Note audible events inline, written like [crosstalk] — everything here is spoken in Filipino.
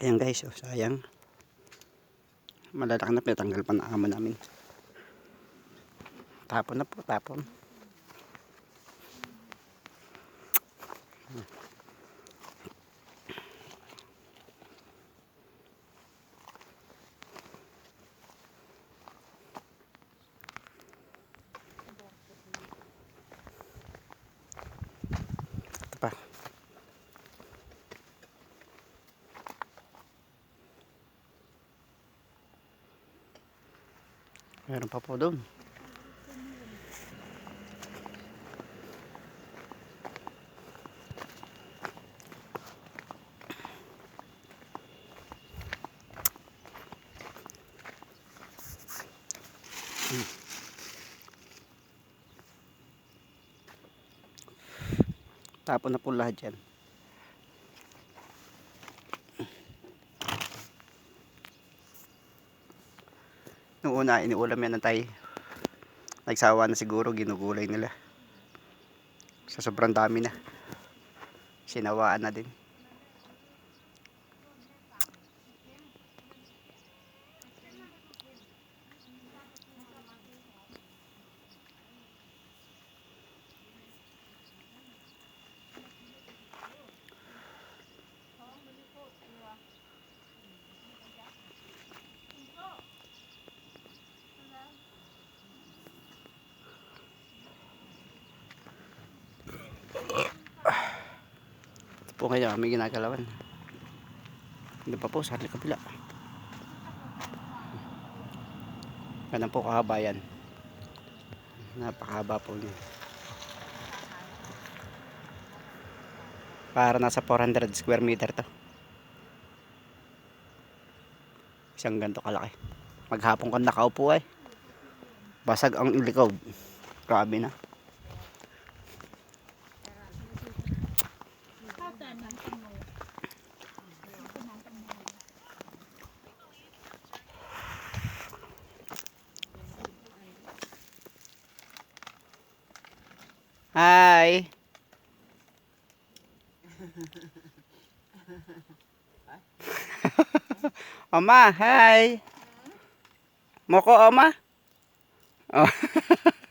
Ayan guys, oh, sayang. Malalaki na pinatanggal pa na amo namin. Tapon na po, tapon. Meron pa po doon. Hmm. Tapon na po lahat yan. Noong una, iniulam yan ng tay. Nagsawa na siguro, ginugulay nila. Sa sobrang dami na. Sinawaan na din. Po ngayon, may ginagalawan. Hindi pa po, sa kabila. Ganun po kahaba yan. Napakahaba po niya. Para nasa 400 square meter to. Isang ganito kalaki. Maghapon kang nakaupo ay. Basag ang likod. Grabe na. Hi. [laughs] Oma, hi. Moko, Oma. Oh. [laughs]